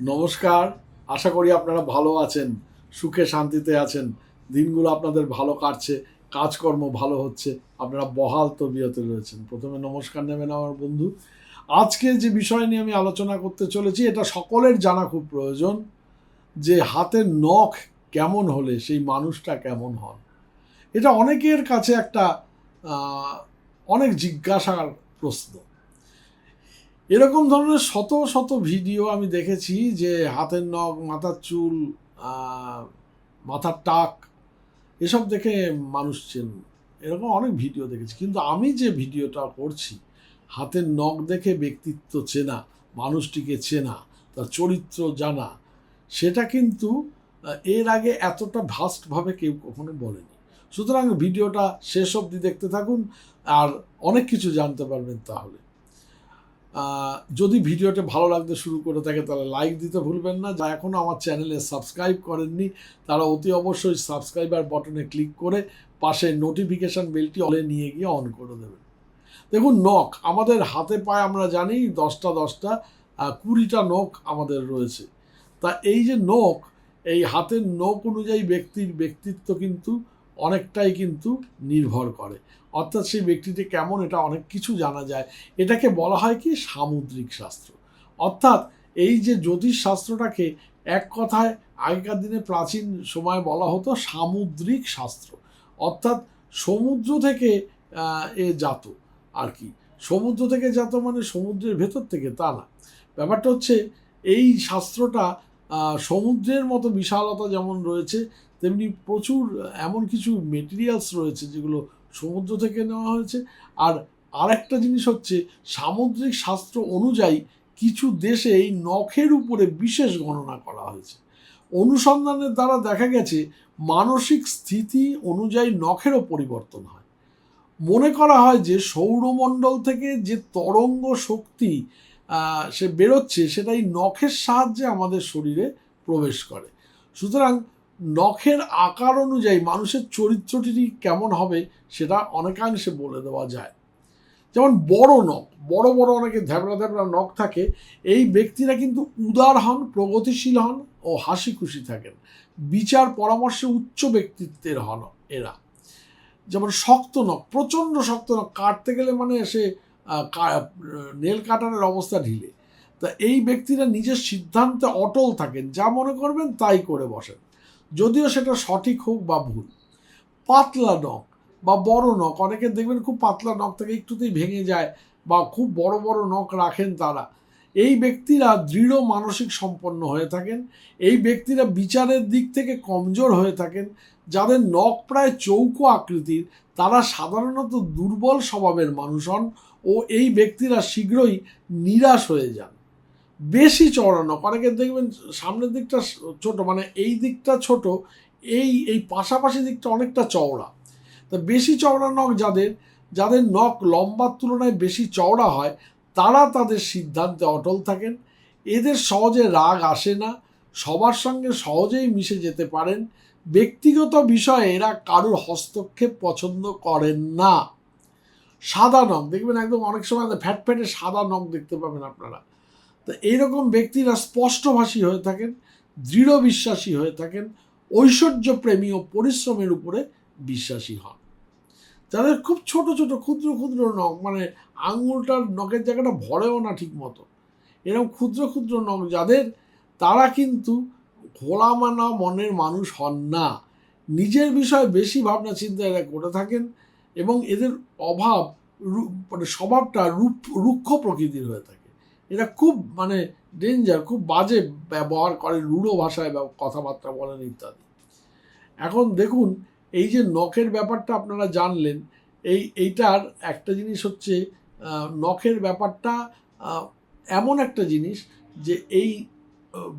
নমস্কার, আশা করি আপনারা ভালো আছেন, সুখে শান্তিতে আছেন। দিনগুলো আপনাদের ভালো কাটছে, কাজকর্ম ভালো হচ্ছে, আপনারা বহাল তবিয়তে রয়েছেন। প্রথমে নমস্কার নেবেন আমার বন্ধু। আজকে যে বিষয় নিয়ে আমি আলোচনা করতে চলেছি, এটা সকলের জানা খুব প্রয়োজন, যে হাতের নখ কেমন হলে সেই মানুষটা কেমন হন। এটা অনেকের কাছে একটা অনেক জিজ্ঞাসার প্রশ্ন। এরকম ধরনের শত শত ভিডিও আমি দেখেছি যে হাতের নখ, মাথার চুল মাথার টাক, এসব দেখে মানুষ চেন। এরকম অনেক ভিডিও দেখেছি। কিন্তু আমি যে ভিডিওটা করছি, হাতের নখ দেখে ব্যক্তিত্ব চেনা, মানুষটিকে চেনা, তার চরিত্র জানা, সেটা কিন্তু এর আগে এতটা ভাস্টভাবে কেউ কখনো বলেনি। সুতরাং ভিডিওটা শেষ অবধি দেখতে থাকুন আর অনেক কিছু জানতে পারবেন তাহলে। যদি ভিডিওটা ভালো লাগতে শুরু করে থাকে তাহলে লাইক দিতে ভুলবেন না। যা এখনও আমার চ্যানেলে সাবস্ক্রাইব করেননি, তারা অতি অবশ্যই সাবস্ক্রাইবার বটনে ক্লিক করে পাশে নোটিফিকেশান বেলটি অলে নিয়ে গিয়ে অন করে দেবেন। দেখুন নখ আমাদের হাতে পায়ে আমরা জানি দশটা দশটা কুড়িটা নখ আমাদের রয়েছে। তা এই যে নখ এই হাতের নখ অনুযায়ী ব্যক্তির ব্যক্তিত্ব কিন্তু অনেকটাই কিন্তু নির্ভর করে। অর্থাৎ সেই ব্যক্তিটি কেমন এটা অনেক কিছু জানা যায়। এটাকে বলা হয় কি? সামুদ্রিক শাস্ত্র। অর্থাৎ এই যে জ্যোতিষ শাস্ত্রটাকে এক কথায় আগেকার দিনে প্রাচীন সময় বলা হতো সামুদ্রিক শাস্ত্র। অর্থাৎ সমুদ্র থেকে এ জাত আর কি। সমুদ্র থেকে জাত মানে সমুদ্রের ভেতর থেকে, তা না। ব্যাপারটা হচ্ছে এই শাস্ত্রটা সমুদ্রের মতো বিশালতা যেমন রয়েছে তেমনি প্রচুর, এমন কিছু মেটেরিয়ালস রয়েছে যেগুলো সমুদ্র থেকে নেওয়া হয়েছে। আর আরেকটা জিনিস হচ্ছে, সামুদ্রিক শাস্ত্র অনুযায়ী কিছু দেশে এই নখের উপরে বিশেষ গণনা করা হয়েছে। অনুসন্ধানের দ্বারা দেখা গেছে, মানসিক স্থিতি অনুযায়ী নখেরও পরিবর্তন হয়। মনে করা হয় যে সৌরমণ্ডল থেকে যে তরঙ্গ শক্তি সে বেরোচ্ছে সেটা এই নখের সাহায্যে আমাদের শরীরে প্রবেশ করে। সুতরাং নখের আকার অনুযায়ী মানুষের চরিত্রটি কেমন হবে সেটা অনেকাংশে বলে দেওয়া যায়। যেমন বড় নখ, বড় বড় অনেকে ধ্যাবড়া ধ্যাবড়া নখ থাকে, এই ব্যক্তিরা কিন্তু উদার হন, প্রগতিশীল হন ও হাসি খুশি থাকেন। বিচার পরামর্শে উচ্চ ব্যক্তিত্বের হন এরা। যেমন শক্ত নখ, প্রচণ্ড শক্ত নখ, কাটতে গেলে মানে সে নেল কাটারের অবস্থা ঢিলে। তা এই ব্যক্তিরা নিজের সিদ্ধান্তে অটল থাকেন, যা মনে করবেন তাই করে বসেন। যদিও সেটা সঠিক হোক বা ভুল। পাতলা নখ বা বড় নখ, অনেকে দেখবেন খুব পাতলা নখ থেকে একটুতেই ভেঙে যায় বা খুব বড় বড় নখ রাখেন তারা। এই ব্যক্তিরা দৃঢ় মানসিক সম্পন্ন হয়ে থাকেন। এই ব্যক্তিরা বিচারের দিক থেকে কমজোর হয়ে থাকেন। যাদের নখ প্রায় চৌকো আকৃতির, তারা সাধারণত দুর্বল স্বভাবের মানুষ হন ও এই ব্যক্তিরা শীঘ্রই নিরাশ হয়ে যান। বেশি চওড়া নখ অনেকে দেখবেন সামনের দিকটা ছোট মানে এই দিকটা ছোট, এই এই পাশাপাশি দিকটা অনেকটা চওড়া। তা বেশি চওড়া নখ যাদের যাদের নখ লম্বার তুলনায় বেশি চওড়া হয়, তারা তাদের সিদ্ধান্তে অটল থাকেন। এদের সহজে রাগ আসে না, সবার সঙ্গে সহজেই মিশে যেতে পারেন। ব্যক্তিগত বিষয়ে এরা কারোর হস্তক্ষেপ পছন্দ করেন না। সাদা নখ, দেখবেন একদম অনেক সময় ফ্যাট ফ্যাটে সাদা নখ দেখতে পাবেন আপনারা। তো এইরকম ব্যক্তিরা স্পষ্টভাষী হয়ে থাকেন দৃঢ় বিশ্বাসী হয়ে থাকেন, ঐশ্বর্যপ্রেমী ও পরিশ্রমের উপরে বিশ্বাসী হন। যাদের খুব ছোট ছোট, ক্ষুদ্র ক্ষুদ্র নখ মানে আঙুলটার নখের জায়গাটা ভরেও না ঠিক মতো এরকম ক্ষুদ্র ক্ষুদ্র নখ যাদের, তারা কিন্তু খোলামানা মনের মানুষ হন না। নিজের বিষয়ে বেশি ভাবনা চিন্তা এরা করে থাকেন এবং এদের অভাব মানে স্বভাবটা রূপ, রুক্ষ প্রকৃতির হয়ে থাকে। এরা খুব মানে ডেঞ্জার খুব বাজে ব্যবহার করে, রূঢ় ভাষায় কথাবার্তা বলেন ইত্যাদি। এখন দেখুন, এই যে নখের ব্যাপারটা আপনারা জানলেন, এই, এইটার একটা জিনিস হচ্ছে নখের ব্যাপারটা এমন একটা জিনিস যে এই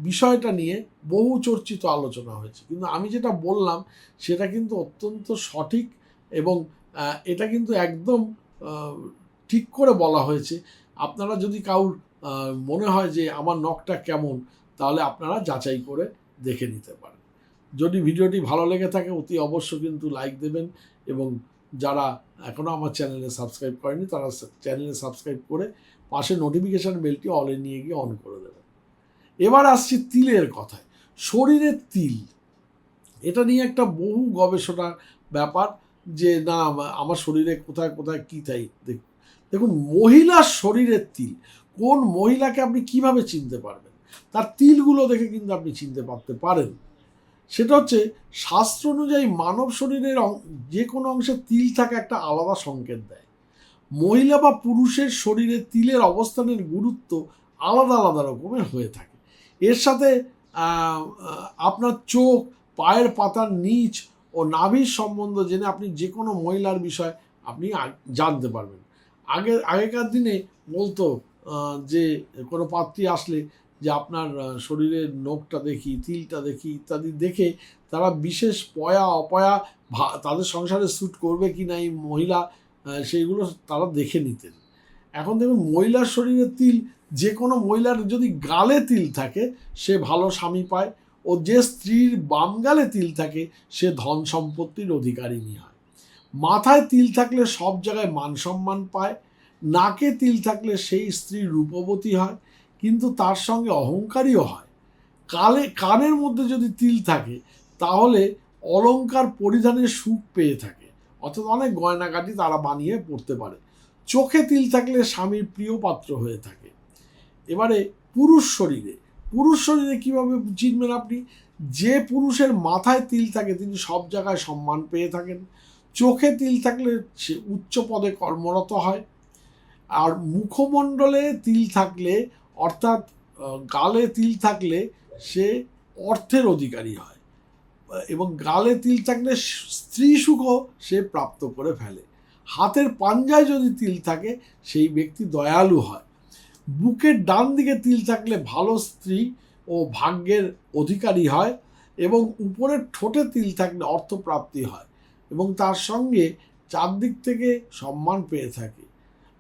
বিষয়টা নিয়ে বহু চর্চিত আলোচনা হয়েছে। কিন্তু আমি যেটা বললাম, সেটা কিন্তু অত্যন্ত সঠিক এবং এটা কিন্তু একদম ঠিক করে বলা হয়েছে। আপনারা যদি কাউর মনে হয় যে আমার নখটা কেমন, তাহলে আপনারা যাচাই করে দেখে নিতে পারেন। যদি ভিডিওটি ভালো লেগে থাকে, অতি অবশ্য কিন্তু লাইক দেবেন এবং যারা এখনও আমার চ্যানেলে সাবস্ক্রাইব করেনি তারা চ্যানেলে সাবস্ক্রাইব করে পাশে নোটিফিকেশান বেলটি অলে নিয়ে গিয়ে অন করে দেবেন। এবার আসছি তিলের কথায়। শরীরের তিল, এটা নিয়ে একটা বহু গবেষণার ব্যাপার যে, না, আমার শরীরে কোথায় কোথায় কী তাই দেখুন, মহিলার শরীরের তিল কোন মহিলাকে আপনি কীভাবে চিনতে পারবেন? তার তিলগুলো দেখে কিন্তু আপনি চিনতে পারতে পারেন। সেটা হচ্ছে, শাস্ত্র অনুযায়ী মানব শরীরের যে কোনো অংশে তিল থাকা একটা আলাদা সংকেত দেয়। মহিলা বা পুরুষের শরীরে তিলের অবস্থানের গুরুত্ব আলাদা আলাদা রকমের হয়ে থাকে। এর সাথে আপনার চোখ, পায়ের পাতার নিচ ও নাভির সম্বন্ধ জেনে আপনি যে কোনো মহিলার বিষয় আপনি জানতে পারবেন। আগে আগেকার দিনে বলতো যে কোনো পাত্রী আসলে যে আপনার শরীরের নখটা দেখি, তিলটা দেখি ইত্যাদি দেখে তারা বিশেষ পয়া, অপয়া তাদের সংসারে স্যুট করবে কি না এই মহিলা সেইগুলো তারা দেখে নিতেন। এখন দেখুন, মহিলার শরীরে তিল, যে কোনো মহিলার যদি গালে তিল থাকে, সে ভালো স্বামী পায় ও যে স্ত্রীর বাম গালে তিল থাকে, সে ধন সম্পত্তির অধিকারিণী হয়। মাথায় তিল থাকলে সব জায়গায় মান সম্মান পায় নাকে তিল থাকলে সেই স্ত্রী রূপবতী হয়, কিন্তু তার সঙ্গে অহংকারীও হয়। কালে, কানের মধ্যে যদি তিল থাকে, তাহলে অলংকার পরিধানের সুখ পেয়ে থাকে। অর্থাৎ অনেক গয়নাগাটি তারা বানিয়ে পড়তে পারে। চোখে তিল থাকলে স্বামীর প্রিয় পাত্র হয়ে থাকে। এবারে পুরুষ শরীরে পুরুষ শরীরে কীভাবে চিনবেন আপনি? যে পুরুষের মাথায় তিল থাকে, তিনি সব জায়গায় সম্মান পেয়ে থাকেন। চোখে তিল থাকলে সে উচ্চ পদে কর্মরত হয়। আর মুখমণ্ডলে তিল থাকলে, অর্থাৎ গালে তিল থাকলে সে অর্থের অধিকারী হয়। এবং গালে তিল থাকলে স্ত্রী সুখও সে প্রাপ্ত করে ফেলে। হাতের পাঞ্জায় যদি তিল থাকে, সেই ব্যক্তি দয়ালু হয়। বুকের ডান দিকে তিল থাকলে ভালো স্ত্রী ও ভাগ্যের অধিকারী হয় এবং উপরের ঠোঁটে তিল থাকলে অর্থপ্রাপ্তি হয় এবং তার সঙ্গে চারদিক থেকে সম্মান পেয়ে থাকে।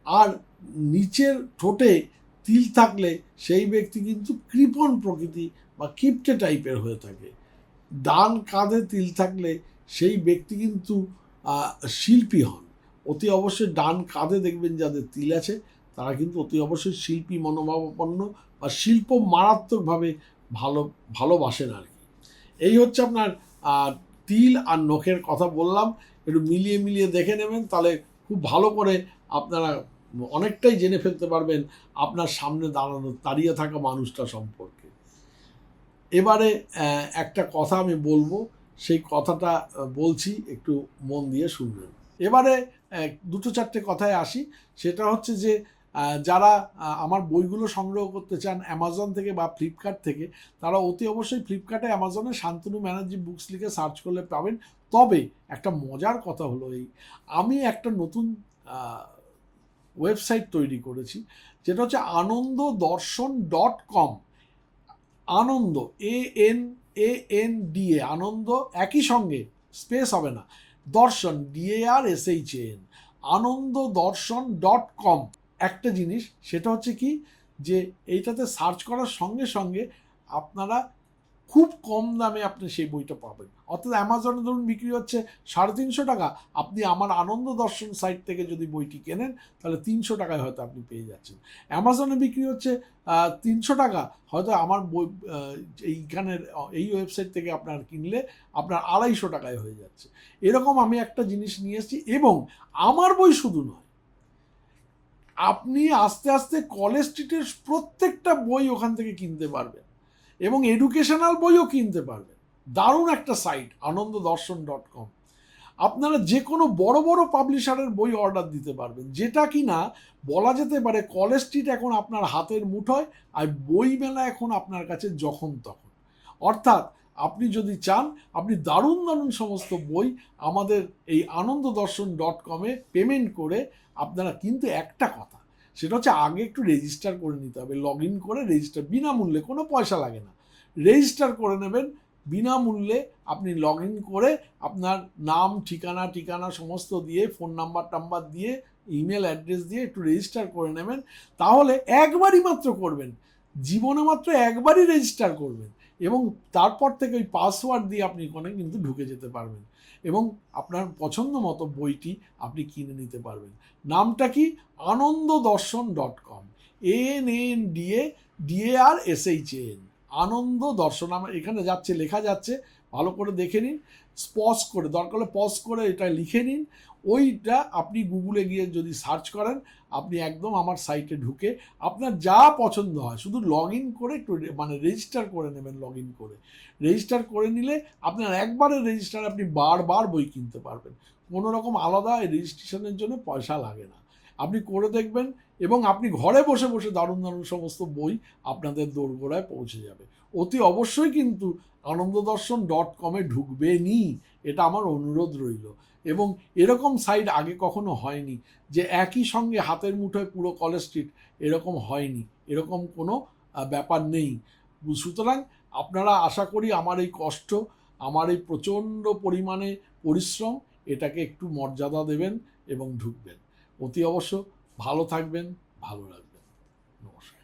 আর নিচের ঠোঁটে তিল থাকলে সেই ব্যক্তি কিন্তু কৃপণ প্রকৃতি বা কিপটে টাইপের হয়ে থাকে। ডান কাঁধে তিল থাকলে সেই ব্যক্তি কিন্তু শিল্পী হন। অতি অবশ্যই ডান কাঁধে দেখবেন যাদের তিল আছে, তারা কিন্তু অতি অবশ্যই শিল্পী মনোভাবাপন্ন বা শিল্প মারাত্মকভাবে ভালো, ভালোবাসেন আর কি। এই হচ্ছে আপনার তিল আর নখের কথা বললাম। একটু মিলিয়ে মিলিয়ে দেখে নেবেন, তাহলে খুব ভালো করে আপনারা অনেকটাই জেনে ফেলতে পারবেন আপনার সামনে দাঁড়ানো, দাঁড়িয়ে থাকা মানুষটা সম্পর্কে। এবারে একটা কথা আমি বলব, সেই কথাটা বলছি, একটু মন দিয়ে শুনবেন। এবারে দুটো চারটে কথায় আসি। সেটা হচ্ছে যে যারা আমার বইগুলো সংগ্রহ করতে চান অ্যামাজন থেকে বা ফ্লিপকার্ট থেকে, তারা অতি অবশ্যই ফ্লিপকার্টে অ্যামাজনে শান্তনু ব্যানার্জি বুকস লিখে সার্চ করলে পাবেন। তবে একটা মজার কথা হলো এই, আমি একটা নতুন ওয়েবসাইট তৈরি করেছি, যেটা হচ্ছে Ananda Darshan dot com Ananda A N A N D A Ananda একই সঙ্গে স্পেস হবে না। Darshan D A R S H N Ananda Darshan dot com একটা জিনিস, সেটা হচ্ছে কি, যে এইটাতে সার্চ করার সঙ্গে সঙ্গে আপনারা খুব কম দামে আপনি সেই বইটা পাবেন। অর্থাৎ অ্যামাজনে ধরুন বিক্রি হচ্ছে সাড়ে তিনশো টাকা, আপনি আমার আনন্দ দর্শন সাইট থেকে যদি বইটি কেনেন, তাহলে তিনশো টাকায় হয়তো আপনি পেয়ে যাচ্ছেন। অ্যামাজনে বিক্রি হচ্ছে তিনশো টাকা, হয়তো আমার বই এইখানের এই ওয়েবসাইট থেকে আপনার কিনলে আপনার আড়াইশো টাকায় হয়ে যাচ্ছে। এরকম আমি একটা জিনিস নিয়ে এসেছি এবং আমার বই শুধু নয়, আপনি আস্তে আস্তে কলেজ স্ট্রিটের প্রত্যেকটা বই ওখান থেকে কিনতে পারবেন। এবং এডুকেশনাল বইও কিনতে পারবেন। দারুণ একটা সাইট আনন্দ দর্শন ডট কম আপনারা যে কোনো বড় বড় পাবলিশারের বই অর্ডার দিতে পারবেন। যেটা কি না বলা যেতে পারে কলেজ স্ট্রিট এখন আপনার হাতের মুঠোয় আর বই মেলা এখন আপনার কাছে যখন তখন। অর্থাৎ আপনি যদি চান, আপনি দারুণ দারুণ সমস্ত বই আমাদের এই আনন্দ দর্শন ডট কমে পেমেন্ট করে আপনারা কিন্তু একটা কথা সেটা হচ্ছে আগে একটু রেজিস্টার করে নিতে হবে লগ ইন করে রেজিস্টার বিনামূল্যে, কোনো পয়সা লাগে না। রেজিস্টার করে নেবেন, বিনামূল্যে আপনি লগ ইন করে আপনার নাম, ঠিকানা ঠিকানা সমস্ত দিয়ে ফোন নাম্বার টাম্বার দিয়ে ইমেল অ্যাড্রেস দিয়ে একটু রেজিস্টার করে নেবেন। তাহলে একবারই মাত্র করবেন, জীবনে মাত্র একবারই রেজিস্টার করবেন এবং তারপর থেকে ওই পাসওয়ার্ড দিয়ে আপনি ওখানে কিন্তু ঢুকে যেতে পারবেন। এবং আপনার পছন্দ মতো বইটি আপনি কিনে নিতে পারবেন। নামটা কি? Ananda Darshan dot com. N N D A S H N. Ananda Darshan আমার এখানে যাচ্ছে, লেখা যাচ্ছে, ভালো করে দেখে নিন। পজ করে, দরকার হলে পজ করে এটা লিখে নিন। ওইটা আপনি গুগলে গিয়ে যদি সার্চ করেন, আপনি একদম আমার সাইটে ঢুকে আপনার যা পছন্দ হয়, শুধু লগ ইন করে একটু মানে রেজিস্টার করে নেবেন লগ ইন করে। রেজিস্টার করে নিলে আপনার একবারে রেজিস্টার আপনি বারবার বই কিনতে পারবেন। কোনো রকম আলাদা রেজিস্ট্রেশনের জন্য পয়সা লাগে না। আপনি করে দেখবেন এবং আপনি ঘরে বসে বসে দারুণ দারুণ সমস্ত বই আপনাদের দোরগোড়ায় পৌঁছে যাবে। অতি অবশ্যই কিন্তু আনন্দদর্শন ডট কমে ঢুকবেনই। এটা আমার অনুরোধ রইল। এবং এরকম সাইট আগে কখনো হয়নি যে একই সঙ্গে হাতের মুঠোয় পুরো কলেজ স্ট্রিট এরকম হয়নি। এরকম কোনো ব্যাপার নেই। সুতরাং আপনারা আশা করি আমার এই কষ্ট, আমার এই প্রচণ্ড পরিমাণে পরিশ্রম, এটাকে একটু মর্যাদা দেবেন এবং ঢুকবেন। অতি অবশ্য ভালো থাকবেন ভালো রাখবেন। নমস্কার।